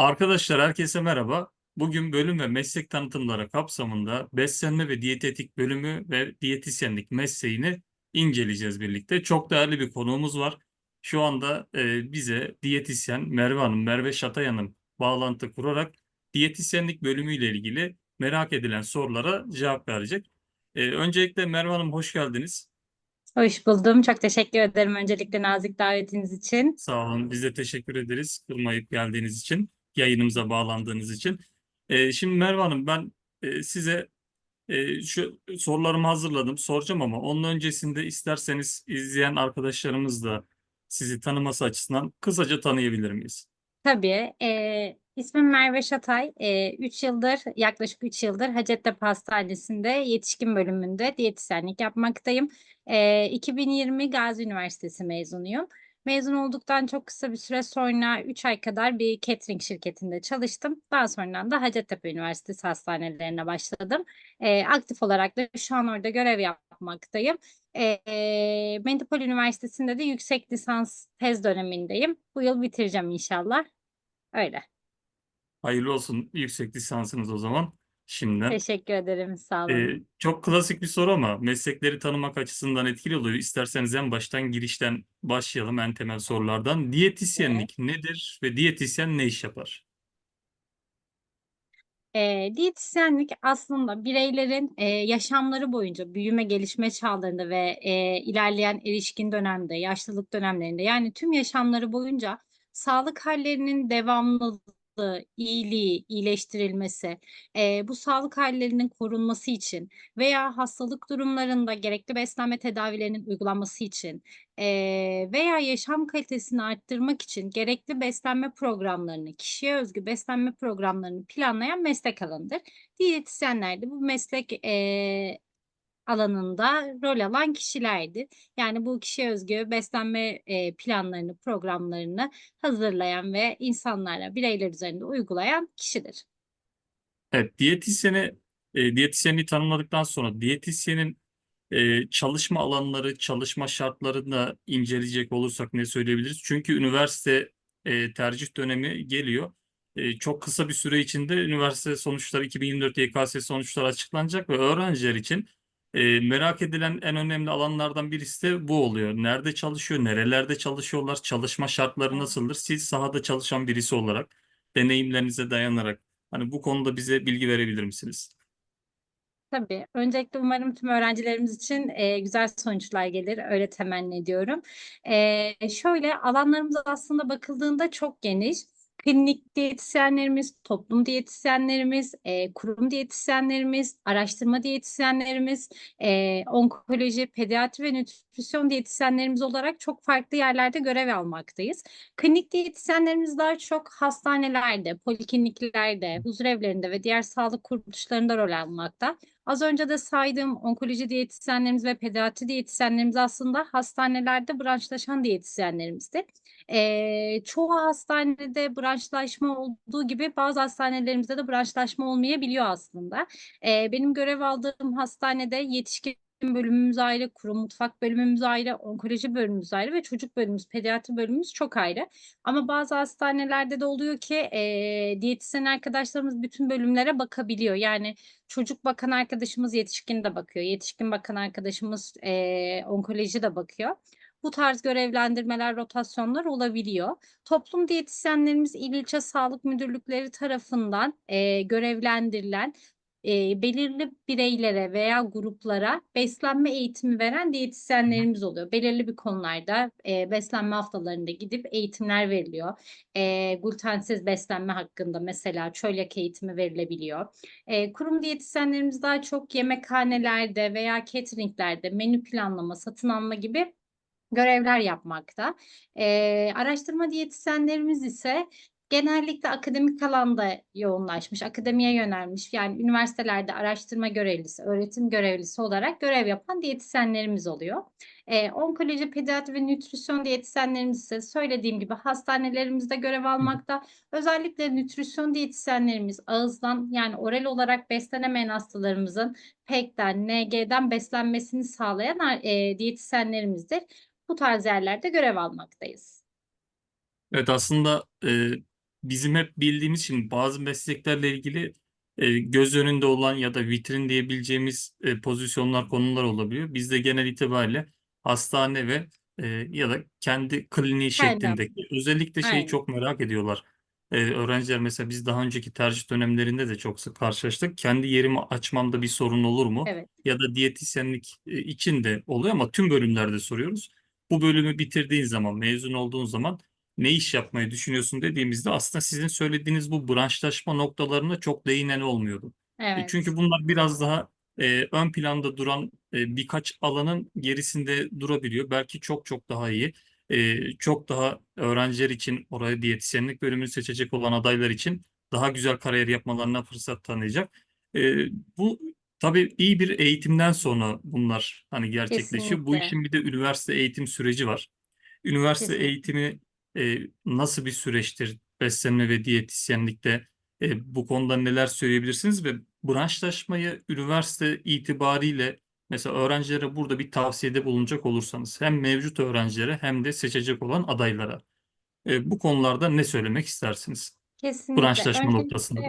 Arkadaşlar herkese merhaba. Bugün bölüm ve meslek tanıtımları kapsamında beslenme ve diyetetik bölümü ve diyetisyenlik mesleğini inceleyeceğiz birlikte. Çok değerli bir konuğumuz var. Şu anda e, bize diyetisyen Merve Hanım, Merve Şatay Hanım bağlantı kurarak diyetisyenlik bölümüyle ilgili merak edilen sorulara cevap verecek. E, öncelikle Merve Hanım hoş geldiniz. Hoş buldum. Çok teşekkür ederim öncelikle nazik davetiniz için. Sağ olun. Biz de teşekkür ederiz kırmayıp geldiğiniz için, yayınımıza bağlandığınız için. Ee, şimdi Merve Hanım ben e, size e, şu sorularımı hazırladım, soracağım ama onun öncesinde isterseniz izleyen arkadaşlarımız da sizi tanıması açısından kısaca tanıyabilir miyiz? Tabii. E, ismim Merve Şatay. 3 yıldır, yaklaşık 3 yıldır Hacettepe Hastanesi'nde yetişkin bölümünde diyetisyenlik yapmaktayım. E, 2020 Gazi Üniversitesi mezunuyum. Mezun olduktan çok kısa bir süre sonra 3 ay kadar bir catering şirketinde çalıştım. Daha sonra da Hacettepe Üniversitesi hastanelerine başladım. E, aktif olarak da şu an orada görev yapmaktayım. E, Medipol Üniversitesi'nde de yüksek lisans tez dönemindeyim. Bu yıl bitireceğim inşallah. Öyle. Hayırlı olsun yüksek lisansınız o zaman şimdiden. Teşekkür ederim. Sağ olun. Ee, çok klasik bir soru ama meslekleri tanımak açısından etkili oluyor. İsterseniz en baştan girişten başlayalım en temel sorulardan. Diyetisyenlik nedir ve diyetisyen ne iş yapar? E, diyetisyenlik aslında bireylerin e, yaşamları boyunca büyüme gelişme çağlarında ve e, ilerleyen erişkin dönemde, yaşlılık dönemlerinde yani tüm yaşamları boyunca sağlık hallerinin devamlılığı, iyiliği, iyileştirilmesi, e, bu sağlık hallerinin korunması için veya hastalık durumlarında gerekli beslenme tedavilerinin uygulanması için e, veya yaşam kalitesini arttırmak için gerekli beslenme programlarını, kişiye özgü beslenme programlarını planlayan meslek alanıdır. Diyetisyenler de bu meslek e, alanında rol alan kişilerdir. Yani bu kişiye özgü beslenme e, planlarını, programlarını hazırlayan ve insanlara, bireyler üzerinde uygulayan kişidir. Evet, diyetisyeni, e, diyetisyenliği tanımladıktan sonra diyetisyenin e, çalışma alanları, çalışma şartlarını da inceleyecek olursak ne söyleyebiliriz? Çünkü üniversite e, tercih dönemi geliyor. E, çok kısa bir süre içinde üniversite sonuçları 2024 YKS sonuçları açıklanacak ve öğrenciler için e, merak edilen en önemli alanlardan birisi de bu oluyor. Nerede çalışıyor, nerelerde çalışıyorlar, çalışma şartları nasıldır? Siz sahada çalışan birisi olarak deneyimlerinize dayanarak hani bu konuda bize bilgi verebilir misiniz? Tabii. Öncelikle umarım tüm öğrencilerimiz için e, güzel sonuçlar gelir. Öyle temenni ediyorum. E, şöyle alanlarımız aslında bakıldığında çok geniş. Klinik diyetisyenlerimiz, toplum diyetisyenlerimiz, e, kurum diyetisyenlerimiz, araştırma diyetisyenlerimiz, e, onkoloji, pediatri ve nütrisyon diyetisyenlerimiz olarak çok farklı yerlerde görev almaktayız. Klinik diyetisyenlerimiz daha çok hastanelerde, polikliniklerde, huzurevlerinde ve diğer sağlık kuruluşlarında rol almakta. Az önce de saydığım onkoloji diyetisyenlerimiz ve pediatri diyetisyenlerimiz aslında hastanelerde branşlaşan diyetisyenlerimizdir. Ee, çoğu hastanede branşlaşma olduğu gibi bazı hastanelerimizde de branşlaşma olmayabiliyor aslında. Ee, benim görev aldığım hastanede yetişkin bölümümüz ayrı, kurum mutfak bölümümüz ayrı, onkoloji bölümümüz ayrı ve çocuk bölümümüz, pediatri bölümümüz çok ayrı. Ama bazı hastanelerde de oluyor ki e, diyetisyen arkadaşlarımız bütün bölümlere bakabiliyor. Yani çocuk bakan arkadaşımız yetişkin de bakıyor, yetişkin bakan arkadaşımız e, onkoloji de bakıyor. Bu tarz görevlendirmeler, rotasyonlar olabiliyor. Toplum diyetisyenlerimiz il ilçe sağlık müdürlükleri tarafından e, görevlendirilen e, belirli bireylere veya gruplara beslenme eğitimi veren diyetisyenlerimiz oluyor. Belirli bir konularda e, beslenme haftalarında gidip eğitimler veriliyor. E, glutensiz beslenme hakkında mesela çölyak eğitimi verilebiliyor. E, kurum diyetisyenlerimiz daha çok yemekhanelerde veya cateringlerde menü planlama, satın alma gibi görevler yapmakta. E, araştırma diyetisyenlerimiz ise genellikle akademik alanda yoğunlaşmış, akademiye yönelmiş yani üniversitelerde araştırma görevlisi, öğretim görevlisi olarak görev yapan diyetisyenlerimiz oluyor. Ee, onkoloji, pediatri ve nütrisyon diyetisyenlerimiz ise söylediğim gibi hastanelerimizde görev almakta. Özellikle nütrisyon diyetisyenlerimiz ağızdan yani oral olarak beslenemeyen hastalarımızın PEK'ten, NG'den beslenmesini sağlayan e, diyetisyenlerimizdir. Bu tarz yerlerde görev almaktayız. Evet aslında e, bizim hep bildiğimiz için bazı mesleklerle ilgili e, göz önünde olan ya da vitrin diyebileceğimiz e, pozisyonlar, konular olabiliyor. Bizde genel itibariyle hastane ve e, ya da kendi kliniği şeklindeki özellikle şeyi Aynen. çok merak ediyorlar. E, öğrenciler mesela biz daha önceki tercih dönemlerinde de çok sık karşılaştık. Kendi yerimi açmamda bir sorun olur mu? Evet. Ya da diyetisyenlik e, için de oluyor ama tüm bölümlerde soruyoruz. Bu bölümü bitirdiğin zaman, mezun olduğun zaman ne iş yapmayı düşünüyorsun dediğimizde aslında sizin söylediğiniz bu branşlaşma noktalarına çok değinen olmuyordu. E, Evet. Çünkü bunlar biraz daha e, ön planda duran e, birkaç alanın gerisinde durabiliyor. Belki çok çok daha iyi. E, çok daha öğrenciler için oraya diyetisyenlik bölümünü seçecek olan adaylar için daha güzel kariyer yapmalarına fırsat tanıyacak. E, bu tabii iyi bir eğitimden sonra bunlar hani gerçekleşiyor. Bu Kesinlikle. işin bir de üniversite eğitim süreci var. Üniversite Kesinlikle. eğitimi e, nasıl bir süreçtir beslenme ve diyetisyenlikte? E, bu konuda neler söyleyebilirsiniz ve branşlaşmayı üniversite itibariyle mesela öğrencilere burada bir tavsiyede bulunacak olursanız hem mevcut öğrencilere hem de seçecek olan adaylara e, bu konularda ne söylemek istersiniz? Kesinlikle. Branşlaşma noktasında.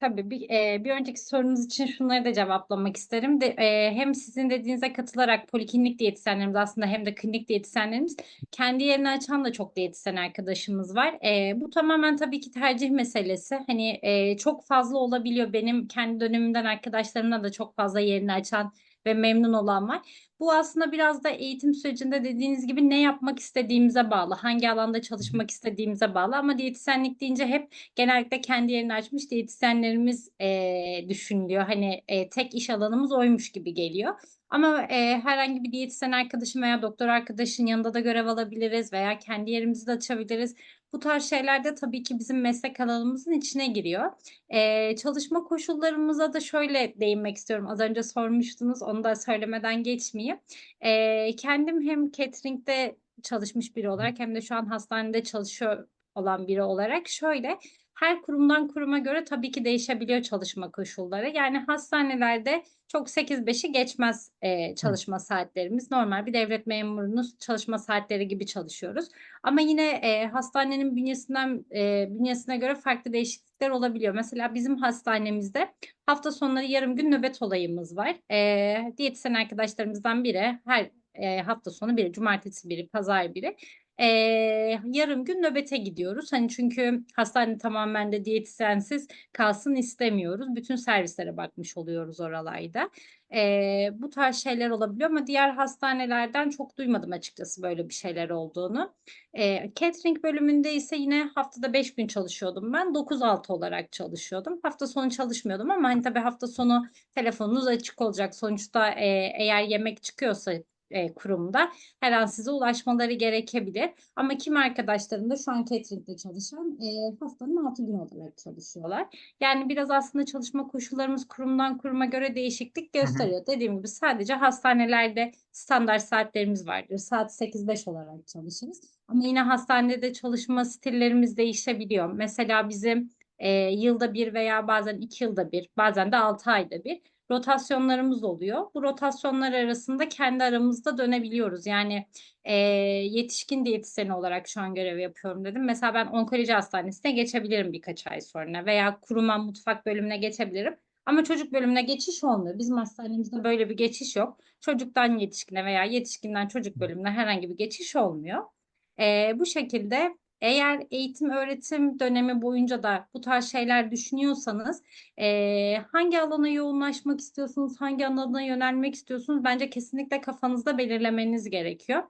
Tabii bir, e, bir önceki sorunuz için şunları da cevaplamak isterim. De, e, hem sizin dediğinize katılarak poliklinik diyetisyenlerimiz aslında hem de klinik diyetisyenlerimiz kendi yerini açan da çok diyetisyen arkadaşımız var. E, bu tamamen tabii ki tercih meselesi. Hani e, çok fazla olabiliyor. Benim kendi dönemimden arkadaşlarımla da çok fazla yerini açan ve memnun olan var. Bu aslında biraz da eğitim sürecinde dediğiniz gibi ne yapmak istediğimize bağlı, hangi alanda çalışmak istediğimize bağlı. Ama diyetisyenlik deyince hep genellikle kendi yerini açmış diyetisyenlerimiz eee, düşünülüyor. Hani eee, tek iş alanımız oymuş gibi geliyor. Ama eee, herhangi bir diyetisyen arkadaşın veya doktor arkadaşın yanında da görev alabiliriz veya kendi yerimizi de açabiliriz. Bu tarz şeyler de tabii ki bizim meslek alanımızın içine giriyor. Eee, çalışma koşullarımıza da şöyle değinmek istiyorum. Az önce sormuştunuz, onu da söylemeden geçmeyeyim. Eee, kendim hem catering'de çalışmış biri olarak hem de şu an hastanede çalışıyor olan biri olarak şöyle, her kurumdan kuruma göre tabii ki değişebiliyor çalışma koşulları. Yani hastanelerde çok 8-5'i geçmez eee, çalışma saatlerimiz. Normal bir devlet memurunun çalışma saatleri gibi çalışıyoruz. Ama yine eee, hastanenin bünyesinden eee, bünyesine göre farklı değişiklikler olabiliyor. Mesela bizim hastanemizde hafta sonları yarım gün nöbet olayımız var. Eee diyetisyen arkadaşlarımızdan biri her eee, hafta sonu biri, cumartesi biri, pazar biri eee, yarım gün nöbete gidiyoruz. Hani çünkü hastane tamamen de diyetisyensiz kalsın istemiyoruz. Bütün servislere bakmış oluyoruz oralarda. Eee, bu tarz şeyler olabiliyor ama diğer hastanelerden çok duymadım açıkçası böyle bir şeyler olduğunu. Eee, catering bölümünde ise yine haftada 5 gün çalışıyordum ben. 9-6 olarak çalışıyordum. Hafta sonu çalışmıyordum ama hani tabii hafta sonu telefonunuz açık olacak. Sonuçta eee, eğer yemek çıkıyorsa eee, kurumda her an size ulaşmaları gerekebilir. Ama kimi arkadaşlarım da şu an catering'de çalışan eee, haftanın 6 günü olarak çalışıyorlar. Yani biraz aslında çalışma koşullarımız kurumdan kuruma göre değişiklik Hı hı. gösteriyor. Dediğim gibi sadece hastanelerde standart saatlerimiz vardır. Saat 8-5 olarak çalışırız. Ama yine hastanede çalışma stillerimiz değişebiliyor. Mesela bizim eee, yılda bir veya bazen iki yılda bir, bazen de 6 ayda bir rotasyonlarımız oluyor. Bu rotasyonlar arasında kendi aramızda dönebiliyoruz. Yani eee, yetişkin diyetisyeni olarak şu an görev yapıyorum dedim. Mesela ben onkoloji hastanesine geçebilirim birkaç ay sonra veya kuruma mutfak bölümüne geçebilirim. Ama çocuk bölümüne geçiş olmuyor. Bizim hastanemizde böyle bir geçiş yok. Çocuktan yetişkine veya yetişkinden çocuk bölümüne herhangi bir geçiş olmuyor. Eee, bu şekilde eğer eğitim öğretim dönemi boyunca da bu tarz şeyler düşünüyorsanız eee, hangi alana yoğunlaşmak istiyorsunuz, hangi alana yönelmek istiyorsunuz bence kesinlikle kafanızda belirlemeniz gerekiyor.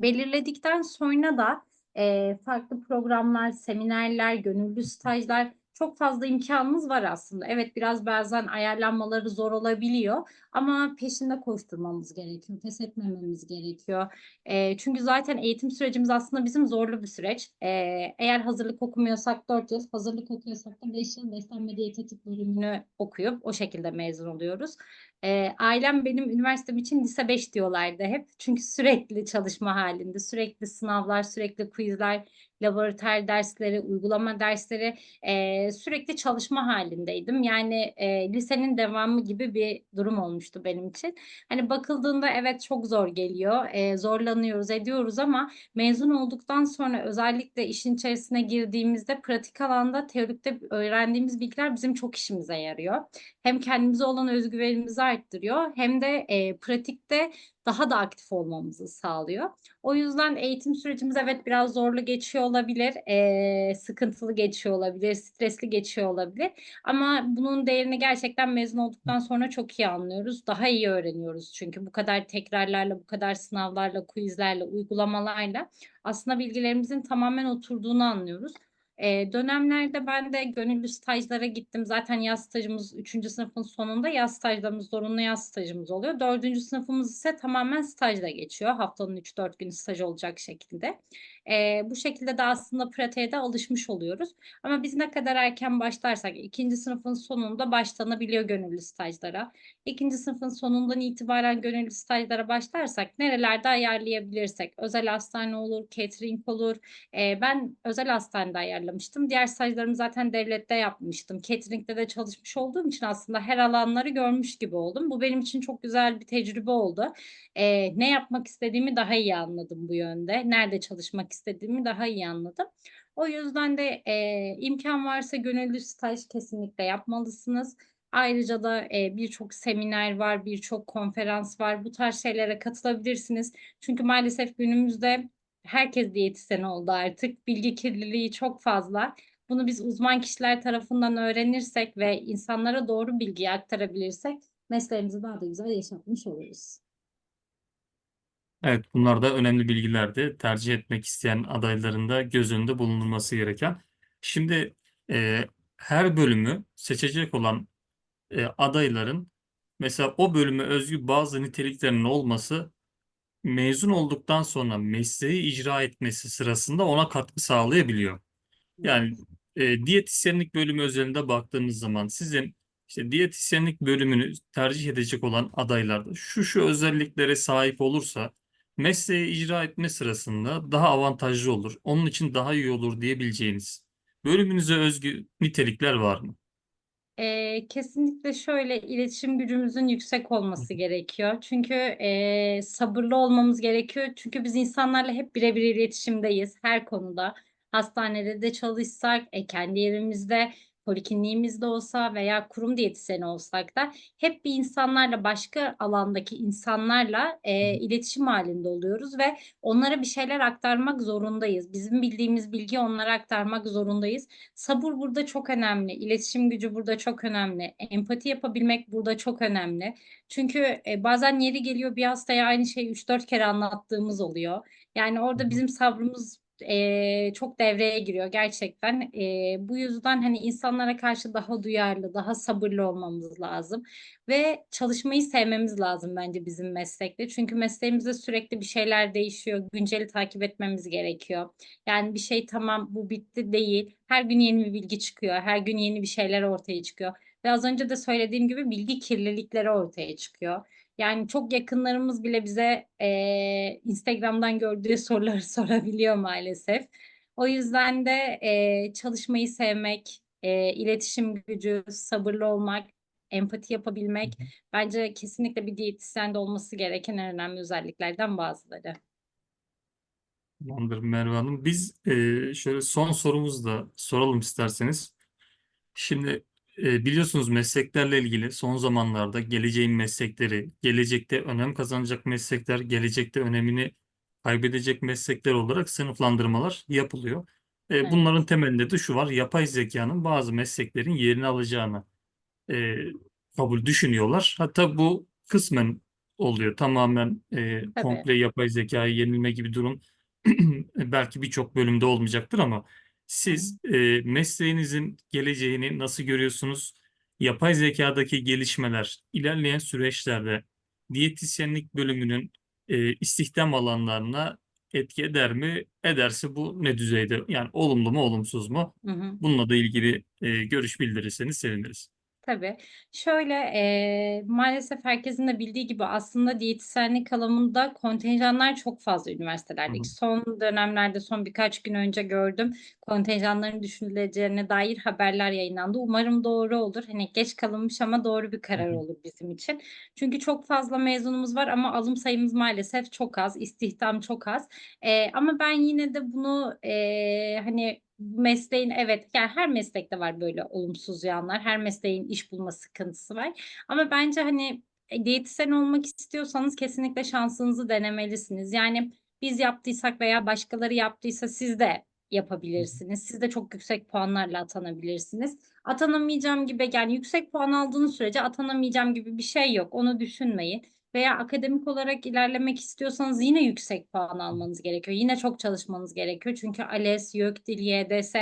Belirledikten sonra da eee, farklı programlar, seminerler, gönüllü stajlar çok fazla imkanımız var aslında. Evet biraz bazen ayarlanmaları zor olabiliyor ama peşinde koşturmamız gerekiyor, pes etmememiz gerekiyor. Eee, çünkü zaten eğitim sürecimiz aslında bizim zorlu bir süreç. Eee, eğer hazırlık okumuyorsak 4 yıl, hazırlık okuyorsak da 5 yıl beslenme diyetetik bölümünü okuyup o şekilde mezun oluyoruz. Eee, ailem benim üniversitem için lise 5 diyorlardı hep. Çünkü sürekli çalışma halinde, sürekli sınavlar, sürekli quizler, laboratuvar dersleri, uygulama dersleri, eee, sürekli çalışma halindeydim. Yani, eee, lisenin devamı gibi bir durum olmuştu benim için. Hani, bakıldığında evet çok zor geliyor, eee, zorlanıyoruz, ediyoruz ama mezun olduktan sonra özellikle işin içerisine girdiğimizde pratik alanda teorikte öğrendiğimiz bilgiler bizim çok işimize yarıyor. Hem kendimize olan öz güvenimizi arttırıyor hem de, eee, pratikte daha da aktif olmamızı sağlıyor. O yüzden eğitim sürecimiz evet biraz zorlu geçiyor olabilir, eee, sıkıntılı geçiyor olabilir, stresli geçiyor olabilir ama bunun değerini gerçekten mezun olduktan sonra çok iyi anlıyoruz. Daha iyi öğreniyoruz çünkü bu kadar tekrarlarla, bu kadar sınavlarla, quizlerle, uygulamalarla aslında bilgilerimizin tamamen oturduğunu anlıyoruz. Eee, dönemlerde ben de gönüllü stajlara gittim. Zaten yaz stajımız 3. sınıfın sonunda yaz stajlarımız, zorunlu yaz stajımız oluyor. 4. sınıfımız ise tamamen stajla geçiyor. Haftanın 3-4 günü staj olacak şekilde. Eee, bu şekilde de aslında pratiğe de alışmış oluyoruz. Ama biz ne kadar erken başlarsak 2. sınıfın sonunda başlanabiliyor gönüllü stajlara. 2. sınıfın sonundan itibaren gönüllü stajlara başlarsak nerelerde ayarlayabilirsek, özel hastane olur, catering olur. Eee, ben özel hastanede ayarlamıştım. Diğer stajlarımı zaten devlette yapmıştım. Catering'de de çalışmış olduğum için aslında her alanları görmüş gibi oldum. Bu benim için çok güzel bir tecrübe oldu. Eee, ne yapmak istediğimi daha iyi anladım bu yönde. Nerede çalışmak istediğimi daha iyi anladım. O yüzden de, eee, imkân varsa gönüllü staj kesinlikle yapmalısınız. Ayrıca da, eee, birçok seminer var, birçok konferans var. Bu tarz şeylere katılabilirsiniz. Çünkü maalesef günümüzde herkes diyetisyen oldu artık. Bilgi kirliliği çok fazla. Bunu biz uzman kişiler tarafından öğrenirsek ve insanlara doğru bilgiyi aktarabilirsek mesleğimizi daha da güzel yaşatmış oluruz. Evet, bunlar da önemli bilgilerdi. Tercih etmek isteyen adayların da göz önünde bulundurması gereken. Şimdi, eee, her bölümü seçecek olan, eee, adayların mesela o bölüme özgü bazı niteliklerinin olması mezun olduktan sonra mesleği icra etmesi sırasında ona katkı sağlayabiliyor. Yani, eee, diyetisyenlik bölümü özelinde baktığımız zaman sizin, işte, diyetisyenlik bölümünü tercih edecek olan adaylarda şu şu özelliklere sahip olursa mesleği icra etme sırasında daha avantajlı olur, onun için daha iyi olur diyebileceğiniz bölümünüze özgü nitelikler var mı? Eee, kesinlikle şöyle, iletişim gücümüzün yüksek olması gerekiyor. Çünkü, eee, sabırlı olmamız gerekiyor. Çünkü biz insanlarla hep bire bir iletişimdeyiz her konuda. Hastanede de çalışsak, e, kendi evimizde, polikliniğimizde olsa veya kurum diyetisyeni olsak da hep bir insanlarla, başka alandaki insanlarla, hı. iletişim hâlinde oluyoruz ve onlara bir şeyler aktarmak zorundayız. Bizim bildiğimiz bilgiyi onlara aktarmak zorundayız. Sabır burada çok önemli, iletişim gücü burada çok önemli, empati yapabilmek burada çok önemli. Çünkü, eee, bazen yeri geliyor bir hastaya aynı şeyi 3-4 kere anlattığımız oluyor. Yani orada bizim sabrımız, eee, çok devreye giriyor gerçekten. Eee, bu yüzden, hani, insanlara karşı daha duyarlı, daha sabırlı olmamız lazım ve çalışmayı sevmemiz lazım bence bizim meslekte. Çünkü mesleğimizde sürekli bir şeyler değişiyor, günceli takip etmemiz gerekiyor. Yani bir şey tamam, bu bitti değil. Her gün yeni bir bilgi çıkıyor, her gün yeni bir şeyler ortaya çıkıyor ve az önce de söylediğim gibi bilgi kirlilikleri ortaya çıkıyor. Yani çok yakınlarımız bile bize, eee, Instagram'dan gördüğü soruları sorabiliyor maalesef. O yüzden de, eee, çalışmayı sevmek, eee, iletişim gücü, sabırlı olmak, empati yapabilmek bence kesinlikle bir diyetisyende olması gereken en önemli özelliklerden bazıları. Tamamdır Merve Hanım. Biz, eee, şöyle son sorumuzu da soralım isterseniz. Şimdi, eee, biliyorsunuz mesleklerle ilgili son zamanlarda geleceğin meslekleri, gelecekte önem kazanacak meslekler, gelecekte önemini kaybedecek meslekler olarak sınıflandırmalar yapılıyor. Bunların Evet. temelinde de şu var, yapay zekânın bazı mesleklerin yerini alacağını, eee, kabul düşünüyorlar. Hatta bu kısmen oluyor. Tamamen, Tabii. komple yapay zekâya yenilme gibi durum belki birçok bölümde olmayacaktır ama. Siz, eee, mesleğinizin geleceğini nasıl görüyorsunuz? Yapay zekâdaki gelişmeler ilerleyen süreçlerde diyetisyenlik bölümünün, eee, istihdam alanlarına etki eder mi? Ederse bu ne düzeyde? Yani olumlu mu, olumsuz mu? Hı hı. Bununla da ilgili, eee, görüş bildirirseniz seviniriz. Tabii. Şöyle, eee, maalesef herkesin de bildiği gibi aslında diyetisyenlik alanında kontenjanlar çok fazla Hı üniversitelerdeki. hı. Son dönemlerde, son birkaç gün önce gördüm, kontenjanların düşürüleceğine dair haberler yayınlandı. Umarım doğru olur. Hani geç kalınmış ama doğru bir Hı karar hı. olur bizim için. Çünkü çok fazla mezunumuz var ama alım sayımız maalesef çok az, istihdam çok az. Eee, ama ben yine de bunu, eee, hani, mesleğin evet, yani her meslekte var böyle olumsuz yanlar. Her mesleğin iş bulma sıkıntısı var. Ama bence, hani, eee, diyetisyen olmak istiyorsanız kesinlikle şansınızı denemelisiniz. Yani biz yaptıysak veya başkaları yaptıysa siz de yapabilirsiniz. Siz de çok yüksek puanlarla atanabilirsiniz. Atanamayacağım gibi, yani yüksek puan aldığınız sürece atanamayacağım gibi bir şey yok. Onu düşünmeyin. Veya akademik olarak ilerlemek istiyorsanız yine yüksek puan almanız gerekiyor. Yine çok çalışmanız gerekiyor. Çünkü ALES, YÖKDİL, YDS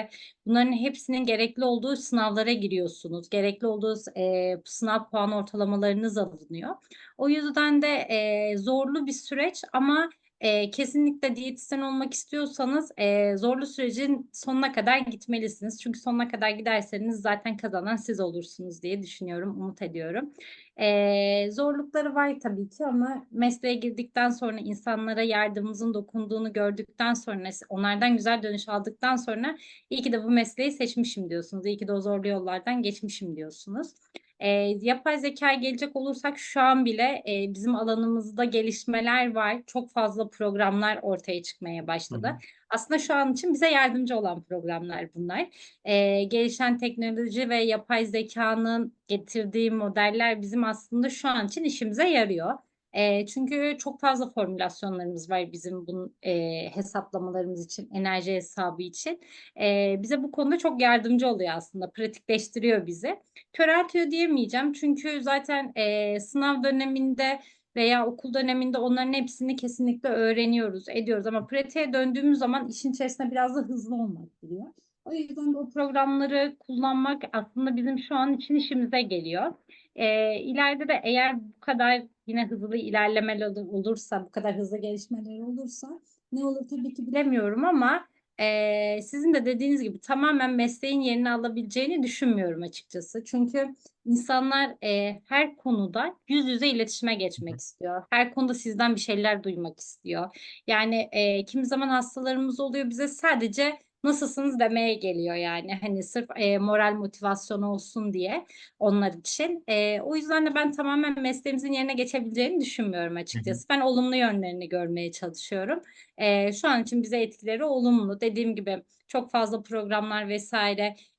bunların hepsinin gerekli olduğu sınavlara giriyorsunuz. Gerekli olduğu eee, sınav puan ortalamalarınız alınıyor. O yüzden de, eee, zorlu bir süreç ama, eee, kesinlikle diyetisyen olmak istiyorsanız, eee, zorlu sürecin sonuna kadar gitmelisiniz. Çünkü sonuna kadar giderseniz zaten kazanan siz olursunuz diye düşünüyorum, umut ediyorum. Eee, zorlukları var tabii ki ama mesleğe girdikten sonra insanlara yardımımızın dokunduğunu gördükten sonra, onlardan güzel dönüş aldıktan sonra iyi ki de bu mesleği seçmişim diyorsunuz. İyi ki de o zorlu yollardan geçmişim diyorsunuz. Eee, yapay zekâya gelecek olursak şu an bile, eee, bizim alanımızda gelişmeler var. Çok fazla programlar ortaya çıkmaya Hı başladı. hı. Aslında şu an için bize yardımcı olan programlar bunlar. Eee, gelişen teknoloji ve yapay zekânın getirdiği modeller bizim aslında şu an için işimize yarıyor. Eee, çünkü çok fazla formülasyonlarımız var bizim bunun, eee, hesaplamalarımız için, enerji hesabı için. Eee, bize bu konuda çok yardımcı oluyor aslında, pratikleştiriyor bizi. Köreltiyor diyemeyeceğim çünkü zaten, eee, sınav döneminde veya okul döneminde onların hepsini kesinlikle öğreniyoruz, ediyoruz ama pratiğe döndüğümüz zaman işin içerisine biraz da hızlı olmak giriyor. O yüzden de o programları kullanmak aslında bizim şu an için işimize geliyor. Eee, ileride de eğer bu kadar yine hızlı ilerlemeler olu olursa, bu kadar hızlı gelişmeler olursa ne olur tabii ki bilemiyorum ama, eee, sizin de dediğiniz gibi tamamen mesleğin yerini alabileceğini düşünmüyorum açıkçası. Çünkü insanlar, eee, her konuda yüz yüze iletişime geçmek istiyor. Her konuda sizden bir şeyler duymak istiyor. Yani, eee, kimi zaman hastalarımız oluyor, bize sadece "Nasılsınız?" demeye geliyor yani. Hani sırf, eee, moral motivasyon olsun diye onlar için. Eee, o yüzden de ben tamamen mesleğimizin yerine geçebileceğini düşünmüyorum Hı hı. açıkçası. Ben olumlu yönlerini görmeye çalışıyorum. Eee, şu an için bize etkileri olumlu. Dediğim gibi çok fazla programlar vs.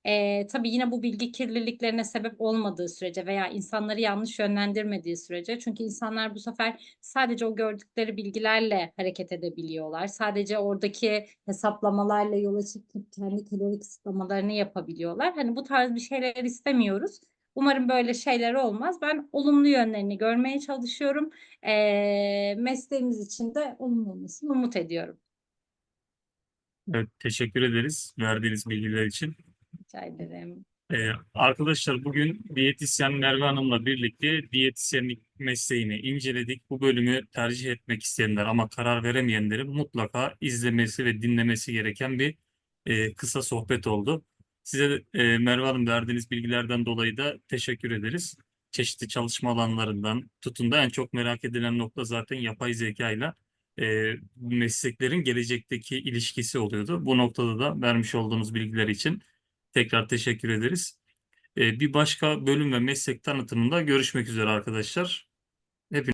Eee, tabii yine bu bilgi kirliliklerine sebep olmadığı sürece veya insanları yanlış yönlendirmediği sürece çünkü insanlar bu sefer sadece o gördükleri bilgilerle hareket edebiliyorlar. Sadece oradaki hesaplamalarla yola çıkıp kendi kalori kısıtlamalarını yapabiliyorlar. Hani bu tarz bir şeyler istemiyoruz. Umarım böyle şeyler olmaz. Ben olumlu yönlerini görmeye çalışıyorum. Eee, mesleğimiz için de olumlu olmasını umut ediyorum. Evet, teşekkür ederiz verdiğiniz bilgiler için. Rica ederim. Eee, arkadaşlar bugün diyetisyen Merve Hanım'la birlikte diyetisyenlik mesleğini inceledik. Bu bölümü tercih etmek isteyenler ama karar veremeyenlerin mutlaka izlemesi ve dinlemesi gereken bir, eee, kısa sohbet oldu. Size eee, Merve Hanım verdiğiniz bilgilerden dolayı da teşekkür ederiz. Çeşitli çalışma alanlarından tutun da en çok merak edilen nokta zaten yapay zekâyla, eee, mesleklerin gelecekteki ilişkisi oluyordu. Bu noktada da vermiş olduğunuz bilgiler için tekrar teşekkür ederiz. Eee, bir başka bölüm ve meslek tanıtımında görüşmek üzere arkadaşlar.